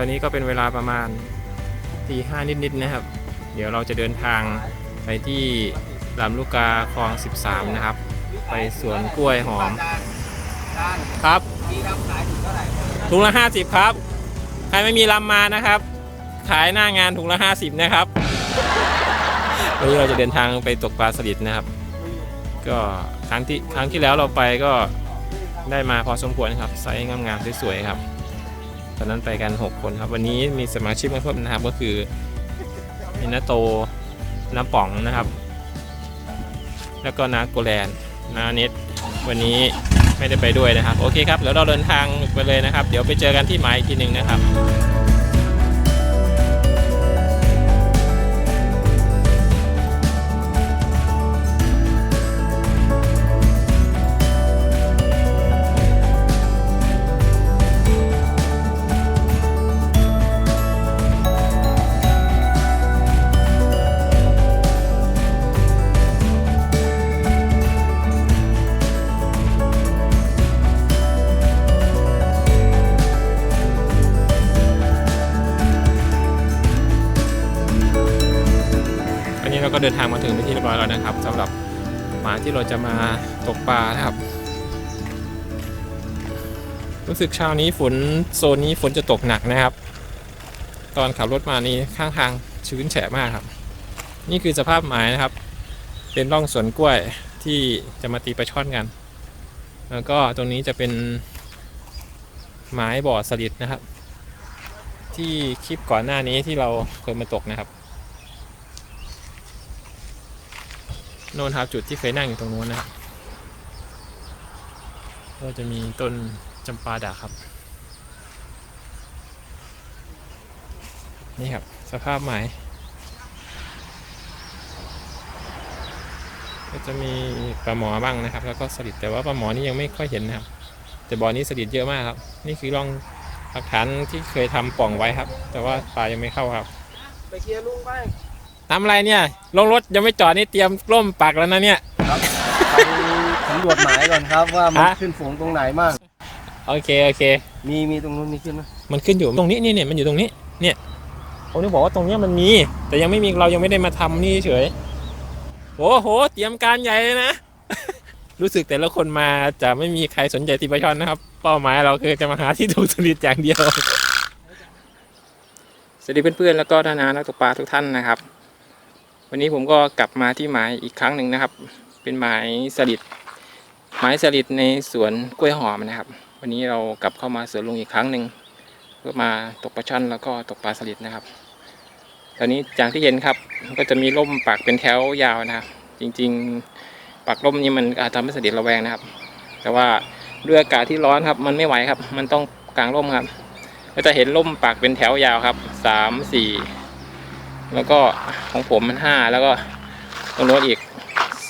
ตอนนี้ก็เป็นเวลาประมาณตีห้านิดๆนะครับ เดี๋ยวเราจะเดินทางไปที่ลำลูกกาคลอง 13 นะครับ ไปสวนกล้วยหอม ครับพี่ครับขายถึงเท่าไหร่ถุงละ 50 ครับ ใครไม่มีลำมานะครับ ขายหน้างานถุงละ 50 นะครับวันนี้เราจะเดินทางไปตกปลาสลิดนะครับ ก็ครั้งที่ครั้งที่แล้วเราไปก็ได้มาพอสมควรครับไซส์งามๆสวยๆครับ ตอนนั้นไปกัน 6 คนครับ วันนี้มีสมาชิกมาเพิ่มนะครับก็คือมีนาโตน้าป๋องนะครับ แล้วก็นาโกแลนนาเน็ตวันนี้ไม่ได้ไปด้วยนะครับ โอเคครับเดี๋ยวเราเดินทางไปเลยนะครับ เดี๋ยวไปเจอกันที่หมายอีกทีหนึ่งนะครับ ดินทางมาถึงเป็นที่เรียบร้อยแล้วนะครับสำหรับหมายที่เราจะมาตกปลานะครับ รู้สึกเช้านี้ฝนโซนนี้ฝนจะตกหนักนะครับ ตอนขับรถมานี่ข้างทางชื้นแฉะมากครับ นี่คือสภาพหมายนะครับ เป็นร่องสวนกล้วยที่จะมาตีปลาช่อนกัน แล้วก็ตรงนี้จะเป็นไม้บ่อสลิดนะครับ ที่คลิปก่อนหน้านี้ที่เราเคยมาตกนะครับ โน่นครับจุดที่เคยนั่งอยู่ตรงนู้นนะครับก็จะมีต้นจำปาดาครับ นี่ครับ สภาพไม้ก็จะมีปลาหมอบ้างนะครับ แล้วก็สลิดแต่ว่าปลาหมอนี่ยังไม่ค่อยเห็นนะครับ แต่บ่อนี้สลิดเยอะมากครับ นี่คือร่องหลักฐานที่เคยทำปล่องไว้ครับ แต่ว่าปลายังไม่เข้าครับ ไปเคลียร์ลุงไป ทำอะไรเนี่ยลงรถยังไม่จอดนี่เตรียมร่มปักแล้วนะเนี่ยไปสำรวจหมายก่อนครับว่ามันฮะ ขึ้นฝูงตรงไหนมากโอเคโอเค มีมีตรงนู้นมีขึ้นไหมมันขึ้นอยู่ตรงนี้นี่เนี่ยมันอยู่ตรงนี้ เนี่ยผมนึกบอกว่าตรงเนี้ยมันมี แต่ยังไม่มีเรายังไม่ได้มาทำนี่เฉยโอ้โห เตรียมการใหญ่เลยนะ รู้สึกแต่ละคนมาจะไม่มีใครสนใจตีปลาช่อนนะครับ เป้าหมายเราคือจะมาหาที่ถูกสลิดอย่างเดียว สวัสดีเพื่อนๆ แล้วก็ท่านานักตกปลาทุกท่านนะครับ วันนี้ผมก็กลับมาที่หมายอีกครั้งหนึ่งนะครับ เป็นหมายสลิดหมายสลิดในสวนกล้วยหอมนะครับ วันนี้เรากลับเข้ามาสวนลุงอีกครั้งหนึ่งเพื่อมาตกปลาช่อนแล้วก็ตกปลาสลิดนะครับ ตอนนี้อย่างที่เห็นครับก็จะมีร่มปักเป็นแถวยาวนะครับ จริงๆปักร่มนี้มันอาจทำให้สลิดระแวงนะครับ แต่ว่าด้วยอากาศที่ร้อนครับ มันไม่ไหวครับ มันต้องกางร่มครับ ก็จะเห็นร่มปักเป็นแถวยาวครับสามสี่ แล้วก็ของผมมันห้าแล้วก็ตรงโน้นอีก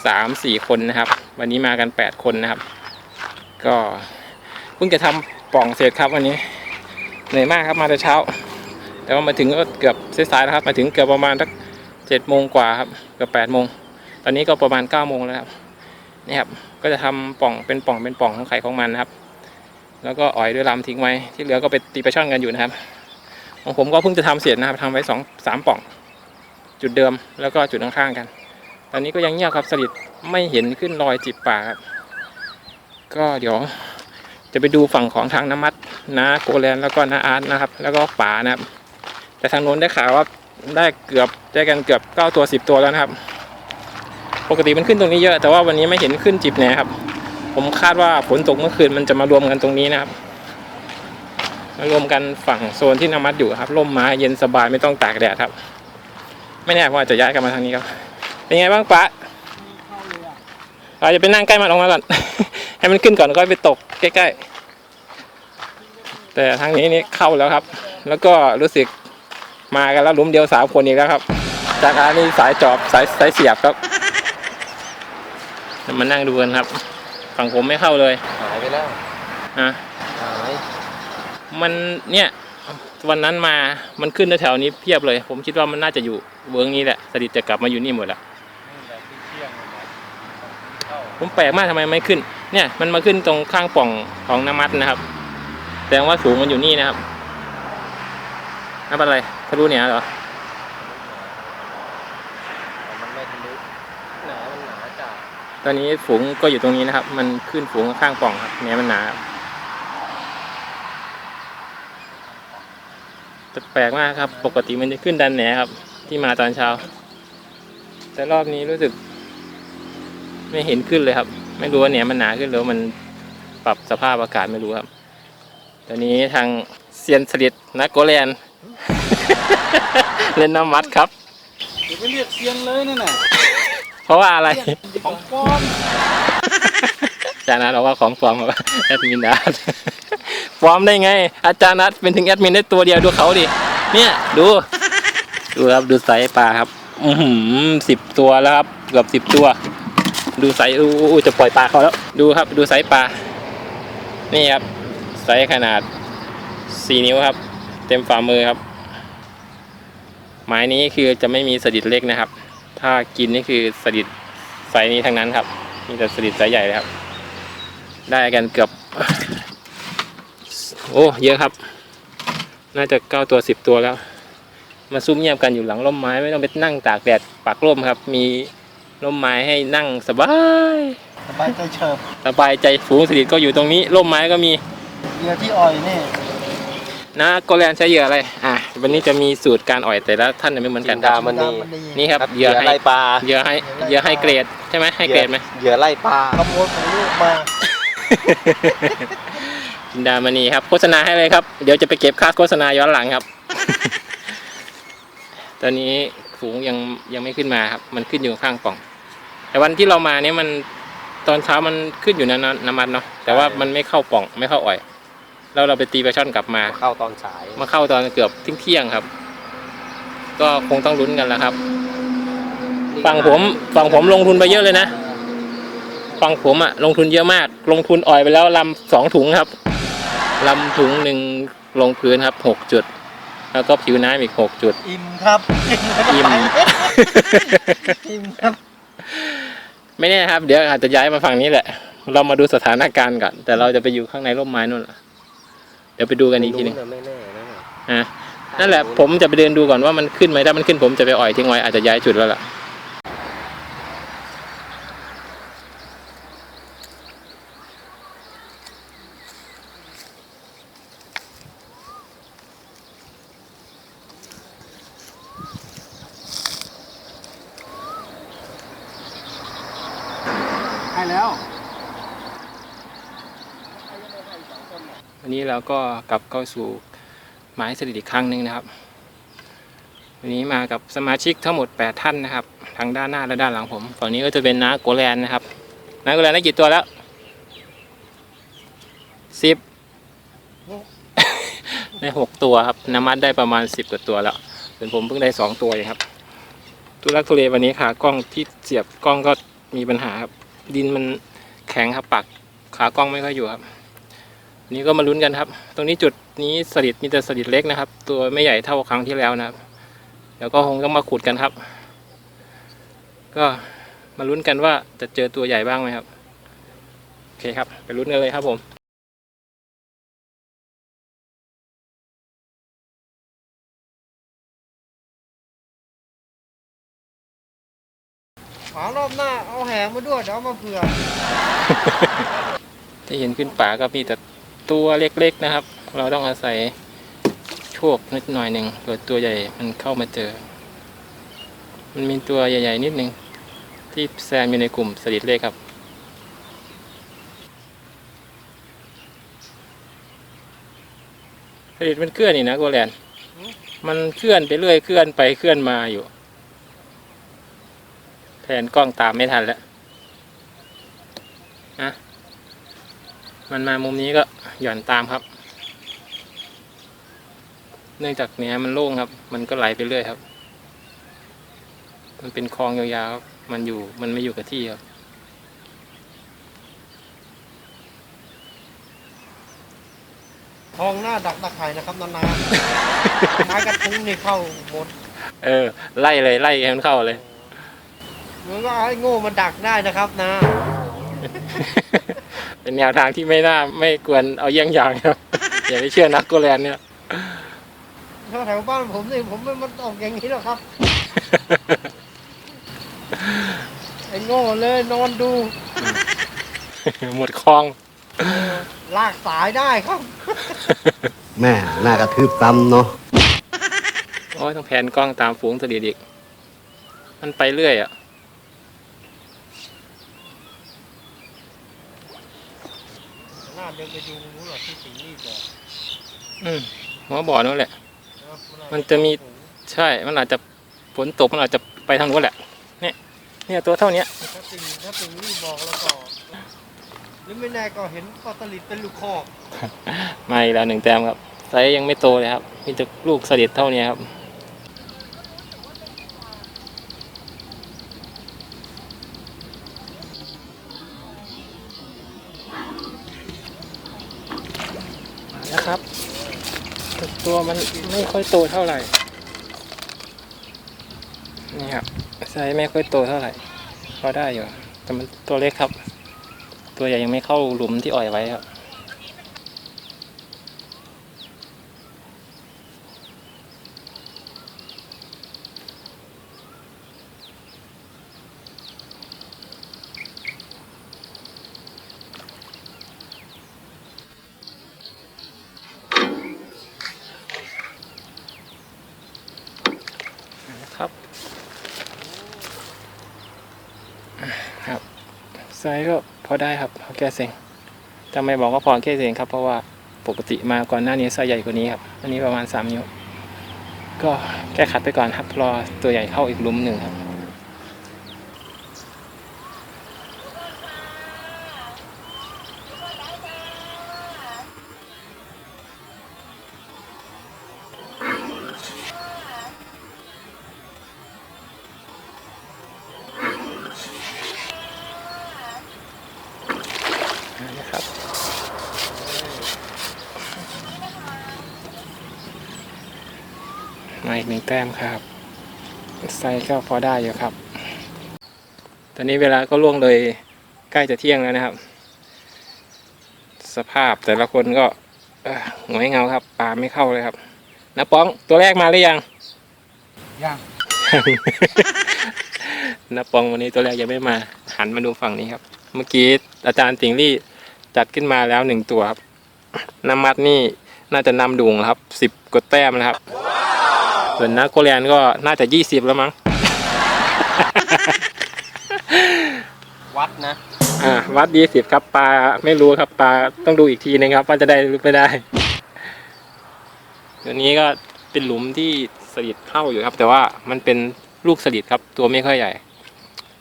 สามสี่คนนะครับ วันนี้มากันแปดคนนะครับ ก็เพิ่งจะทำป่องเสร็จครับวันนี้เหนื่อยมากครับมาแต่เช้า แต่ว่ามาถึงก็เกือบสายๆแล้วครับ มาถึงเกือบประมาณสักเจ็ดโมงกว่าครับเกือบแปดโมงตอนนี้ก็ประมาณเก้าโมงแล้วครับนี่ครับก็จะทำป่องเป็นป่องเป็นป่องของไข่ของมันนะครับ แล้วก็อ่อยด้วยลำทิ้งไว้ที่เหลือก็ไปตีปลาช่อนกันอยู่นะครับของผมก็เพิ่งจะทำเสร็จนะครับทำไว้สองสามป่อง จุดเดิมแล้วก็จุดข้างๆกัน ตอนนี้ก็ยังเงียบครับสลิดไม่เห็นขึ้นรอยจิบป่าครับก็เดี๋ยวจะไปดูฝั่งของทางน้ำมัดนาโกแลนแล้วก็นาอาร์ตนะครับ แล้วก็ป่านะครับ แต่ทางโน้นได้ข่าวว่าได้เกือบได้กันเกือบเก้าตัวสิบตัวแล้วนะครับ ปกติมันขึ้นตรงนี้เยอะ แต่ว่าวันนี้ไม่เห็นขึ้นจิบแหนครับ ผมคาดว่าฝนตกเมื่อคืนมันจะมารวมกันตรงนี้นะครับมารวมกันฝั่งโซนที่น้ำมัดอยู่ครับร่มไม้เย็นสบายไม่ต้องตากแดดครับ ไม่แน่ว่าจะย้ายกันมาทางนี้ครับ เป็นไงบ้างปะเราจะไปนั่งใกล้มันออกมาก่อน ให้มันขึ้นก่อนก็ไปตกใกล้ๆ แต่ทางนี้นี่เข้าแล้วครับ แล้วก็รู้สึกมากันแล้วหลุมเดียวสามคนอีกแล้วครับ จากอันนี้สายจอบสายสายเสียบครับเดี๋ยวมานั่งดูกันครับ ฝั่งผมไม่เข้าเลย หายไปแล้วอะหายมันเนี่ย วันนั้นมามันขึ้นแถวๆนี้เพียบเลย ผมคิดว่ามันน่าจะอยู่เวิร์กนี้แหละสลิดจะกลับมาอยู่นี่หมดละผมแปลกมากทำไมไม่ขึ้น เนี่ยมันมาขึ้นตรงข้างปล่องของน้ำมัดนะครับแสดงว่าสูงมันอยู่นี่นะครับนับอะไรทะลุเหนือเหรอมันไม่ทะลุหนามันหนาจัดตอนนี้ฝูงก็อยู่ตรงนี้นะครับ มันขึ้นฝูงข้างปล่องครับแหนมันหนาครับแต่ แปลกมากครับ ปกติมันจะขึ้นดันแหนครับ ที่มาตอนเช้า แต่รอบนี้รู้สึก ไม่เห็นขึ้นเลยครับ ไม่รู้ว่าแหนมันหนาขึ้นหรือว่ามันปรับสภาพอากาศไม่รู้ครับ ตอนนี้ทางเซียนสลิดนักโกแลนเล่นน้ำมัดครับเดี๋ยวไปเรียกเซียนเลยนั่นน่ะเพราะว่าอะไร ของปลอมอาจารย์นัทบอกว่าของปลอมครับแอดมินนัท ปลอมได้ไง อาจารย์นัทเป็นถึงแอดมินได้ตัวเดียวดูเขาดิ เนี่ยดู ดูครับดูไซส์ปลาครับอือหือสิบตัวแล้วครับเกือบสิบตัว ดูไซส์อู้อู้จะปล่อยปลาเขาแล้ว ดูครับดูไซส์ปลา นี่ครับไซส์ขนาดสี่นิ้วครับ เต็มฝ่ามือครับหมายนี้คือจะไม่มีสลิดเล็กนะครับ ถ้ากินนี่คือสลิดไซส์นี้ทั้งนั้นครับ มีแต่สลิดไซส์ใหญ่เลยครับ ได้กันเกือบ โอ้ เยอะครับ น่าจะเก้าตัวสิบตัวแล้ว มาซุ่มเงียบกันอยู่หลังร่มไม้ไม่ต้องไปนั่งตากแดดปักร่มครับ มีร่มไม้ให้นั่งสบาย สบายใจเฉิบสบายใจฝูงสลิดก็อยู่ตรงนี้ร่มไม้ก็มีเหยื่อที่อ่อยนี่นะโกแลนใช้เหยื่ออะไรอะวันนี้จะมีสูตรการอ่อยแต่ละท่านไม่เหมือนกันครับดามันดีนี่ครับเหเหยื่ยื่ออให้ไล่ปลาเหยื่อให้เหยื่อให้เกรดใช่ไหมให้เกรดไหม เหยื่อไล่ปลาขโมยของลูกมา จินดามณีครับ โฆษณาให้เลยครับ เดี๋ยวจะไปเก็บค่าโฆษณาย้อนหลังครับ ตอนนี้ฝูงยังยังไม่ขึ้นมาครับ มันขึ้นอยู่ข้างปล่อง แต่วันที่เรามาเนี่ยมันตอนเช้ามันขึ้นอยู่ในะน้ำมันเนาะแต่ว่ามันไม่เข้าปล่องไม่เข้าอ่อย แล้วเราไปตีปลาช่อนกลับมา เข้าตอนสายมาเข้าตอนเกือบเที่ยงๆครับ ก็คงต้องลุ้นกันแล้วครับ ฝั่งผมฝั่งผมลงทุนไปเยอะเลยนะฝั่งผมอะลงทุนเยอะมาก ลงทุนอ่อยไปแล้วลำสองถุงครับ ลำถุงหนึ่งลงพื้นครับหกจุด แล้วก็ผิวน้ำอีกหกจุด อิ่มครับอิ่มอิ่มครับ ไม่แน่ครับ เดี๋ยวอาจจะย้ายมาฝั่งนี้แหละ เรามาดูสถานการณ์ก่อน แต่เราจะไปอยู่ข้างในร่มไม้นู่นล่ะเดี๋ยวไปดูกันอีกทีหนึงไม่แน่นะเนี่ยอะนั่นแหละผมจะไปเดินดูก่อนว่ามันขึ้นไหมถ้ามันขึ้นผมจะไปอ่อยทิ้งไว้อาจจะย้ายจุดแล้วล่ะ แล้ววันนี้เราก็กลับเข้าสู่หมายสถิตอีกครั้งหนึ่งนะครับ วันนี้มากับสมาชิกทั้งหมด 8 ท่านนะครับ ทางด้านหน้าและด้านหลังผมฝั่งนี้ก็จะเป็นน้าโกแลนนะครับน้าโกแลนได้กี่ตัวแล้วสิบได้หกตัวครับน้ำมัดได้ประมาณสิบกว่าตัวแล้วส่วนผมเพิ่งได้สองตัวเองครับทุลักทุเลวันนี้ขากล้องที่เสียบกล้องก็มีปัญหาครับ ดินมันแข็งครับปักขากล้องไม่ค่อยอยู่ครับนนี้ก็มาลุ้นกันครับ ตรงนี้จุดนี้สลิดมีแต่สลิดเล็กนะครับ ตัวไม่ใหญ่เท่าครั้งที่แล้วนะครับเดี๋ยวก็คงต้องมาขุดกันครับ ก็มาลุ้นกันว่าจะเจอตัวใหญ่บ้างไหมครับโอเคครับ ไปลุ้นกันเลยครับผม ฝารอบหน้าเอาแหงมาด้วยเดี๋ยวเอามาเผื่อ ที่เห็นขึ้นป่าก็มีแต่ตัวเล็กๆนะครับ เราต้องอาศัยโชคนิดหน่อยหนึ่งเกิดตัวใหญ่มันเข้ามาเจอ มันมีตัวใหญ่ ๆ นิดหนึ่งที่แซมอยู่ในกลุ่มสลิดเล็กครับสลิดมันเคลื่อนนี่นะโกแลนมันเคลื่อนไปเรื่อยเคลื่อนไปเคลื่อนมาอยู่ แทนกล้องตามไม่ทันแล้วมันมามุมนี้ก็หย่อนตามครับ เนื่องจากเนี้ยมันโล่งครับ มันก็ไหลไปเรื่อยครับ มันเป็นคลองยาวๆครับมันอยู่มันไม่อยู่กับที่ครับทองหน้าดักตะไคร่นะครับนานๆไม้กระทุ้งนี่เข้าหมด เออ ไล่เลยไล่ให้มันเข้าเลย มันก็เอาไอ้โง่มาดักได้นะครับนะ เป็นแนวทางที่ไม่น่าไม่ควรเอาเยี่ยงอย่างครับ อย่าไปเชื่อนักโกแลนเนี่ยแถวบ้านผมนี่ผมไม่มันออกอย่างนี้หรอกครับ ไอ้โง่เลยนอนดู หมดคลองเออลากสายได้ครับ แม่น่ากระทืบซ้ำเนาะ โอ้ยต้องแผนกล้องตามฝูงสลิดอีก มันไปเรื่อยอะ น่า เดินไปดูรู้หรอกที่สิงห์นี่บอกอืมหัวบ่อนั่นแหละนะมันจะมี ใช่ มันอาจจะฝนตกมันอาจจะไปทางนู้นแหละ เนี่ย เนี่ยตัวเท่าเนี้ยถ้าสิงห์ถ้าสิงห์นี่บอกแล้วก็หรือไม่แน่ก็เห็นปลาสลิดเป็นลูกคอก มาอีกแล้วหนึ่งแต้มครับไซส์ยังไม่โตเลยครับ มีแต่ลูกสลิดเท่านี้ครับ ไม่ค่อยโตเท่าไหร่ นี่ครับไซส์ไม่ค่อยโตเท่าไหร่พอได้อยู่ แต่มันตัวเล็กครับ ตัวใหญ่ยังไม่เข้าหลุมที่อ่อยไว้ครับครับครับ ไซส์ก็พอได้ครับพอแก้เซ็งจะไม่บอกว่าพอแก้เซ็งครับเพราะว่าปกติมาก่อนหน้านี้ไซส์ใหญ่กว่านี้ครับ อันนี้ประมาณ3นิ้ว ก็แก้ขัดไปก่อนครับรอตัวใหญ่เข้าอีกลุมหนึ่งครับ มาอีกหนึ่งแต้มครับไซส์ก็พอได้อยู่ครับ ตอนนี้เวลาก็ล่วงเลยใกล้จะเที่ยงแล้วนะครับ สภาพแต่ละคนก็เอ่อหงอยเงาครับปลาไม่เข้าเลยครับน้าป้องตัวแรกมาหรือยังยังน้าปองวันนี้ตัวแรกยังไม่มา หันมาดูฝั่งนี้ครับ เมื่อกี้อาจารย์ติงลี่จัดขึ้นมาแล้วหนึ่งตัวครับน้ำมัดนี่น่าจะนำดุงแล้วครับสิบกว่าแต้มนะครับ ส่วนนักโคเรียนก็น่าจะยี่สิบแล้วมั้ง วัดนะ อ่าวัดยี่สิบครับปลาไม่รู้ครับปลาต้องดูอีกทีนึงครับ ว่าจะได้หรือไม่ได้ตัวนี้ก็เป็นหลุมที่สลิดเข้าอยู่ครับ แต่ว่ามันเป็นลูกสลิดครับ ตัวไม่ค่อยใหญ่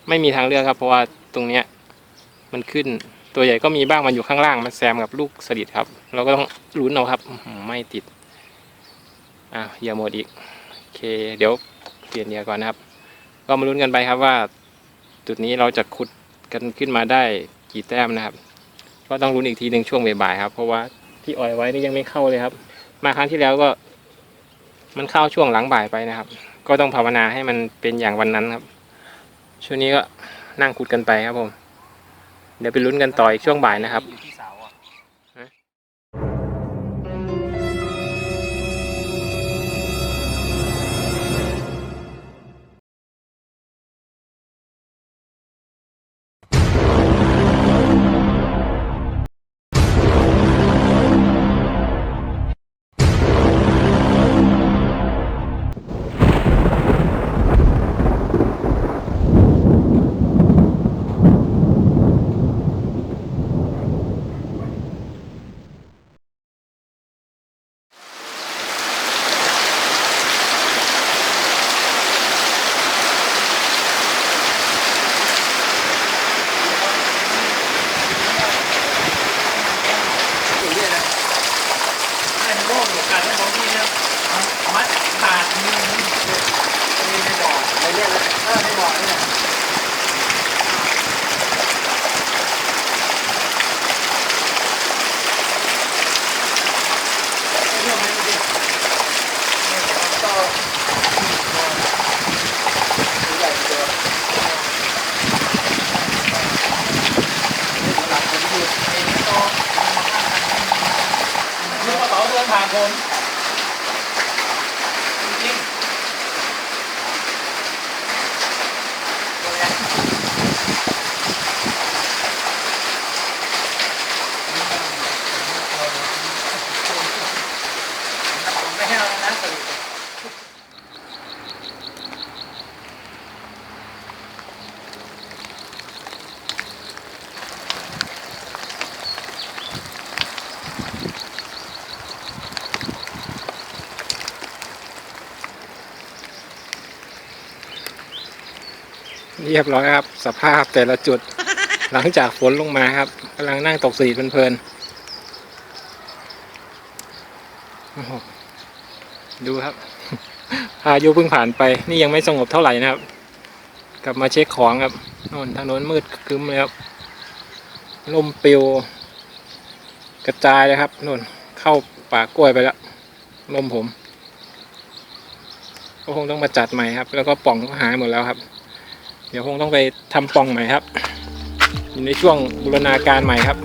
ไม่มีทางเลือกครับ เพราะว่าตรงเนี้ย มันขึ้นตัวใหญ่ก็มีบ้างมันอยู่ข้างล่างมันแซมกับลูกสลิดครับ เราก็ต้องลุ้นเอาครับอื้อหือไม่ติดอ่าเหยื่อหมดอีกโอ เค เดี๋ยวเปลี่ยนเหยื่อก่อนนะครับ ก็มาลุ้นกันไปครับว่า จุดนี้เราจะขุดกันขึ้นมาได้กี่แต้มนะครับ ก็ต้องลุ้นอีกทีหนึ่งช่วงบ่ายๆครับ เพราะว่าที่อ่อยไว้นี่ยังไม่เข้าเลยครับ มาครั้งที่แล้วก็ มันเข้าช่วงหลังบ่ายไปนะครับ ก็ต้องภาวนาให้มันเป็นอย่างวันนั้นครับ ช่วงนี้ก็นั่งขุดกันไปครับผม เดี๋ยวไปลุ้นกันต่ออีกช่วงบ่ายนะครับ รียบร้อยครับ สภาพแต่ละจุด หลังจากฝนลงมาครับกำลังนั่งตกสลีดเพลินๆโอ้โหดูครับ พายุเพิ่งผ่านไป นี่ยังไม่สงบเท่าไหร่นะครับ กลับมาเช็คของครับโน่นทางโน้นมืดครึ้มเลยครับลมปลิว กระจายเลยครับโน่นเข้าป่ากล้วยไปแล้วลมผมก็คงต้องมาจัดใหม่ครับ แล้วก็ปล่องก็หายหมดแล้วครับ เดี๋ยวคงต้องไปทำปล่องใหม่ครับอยู่ในช่วงบูรณาการใหม่ครับ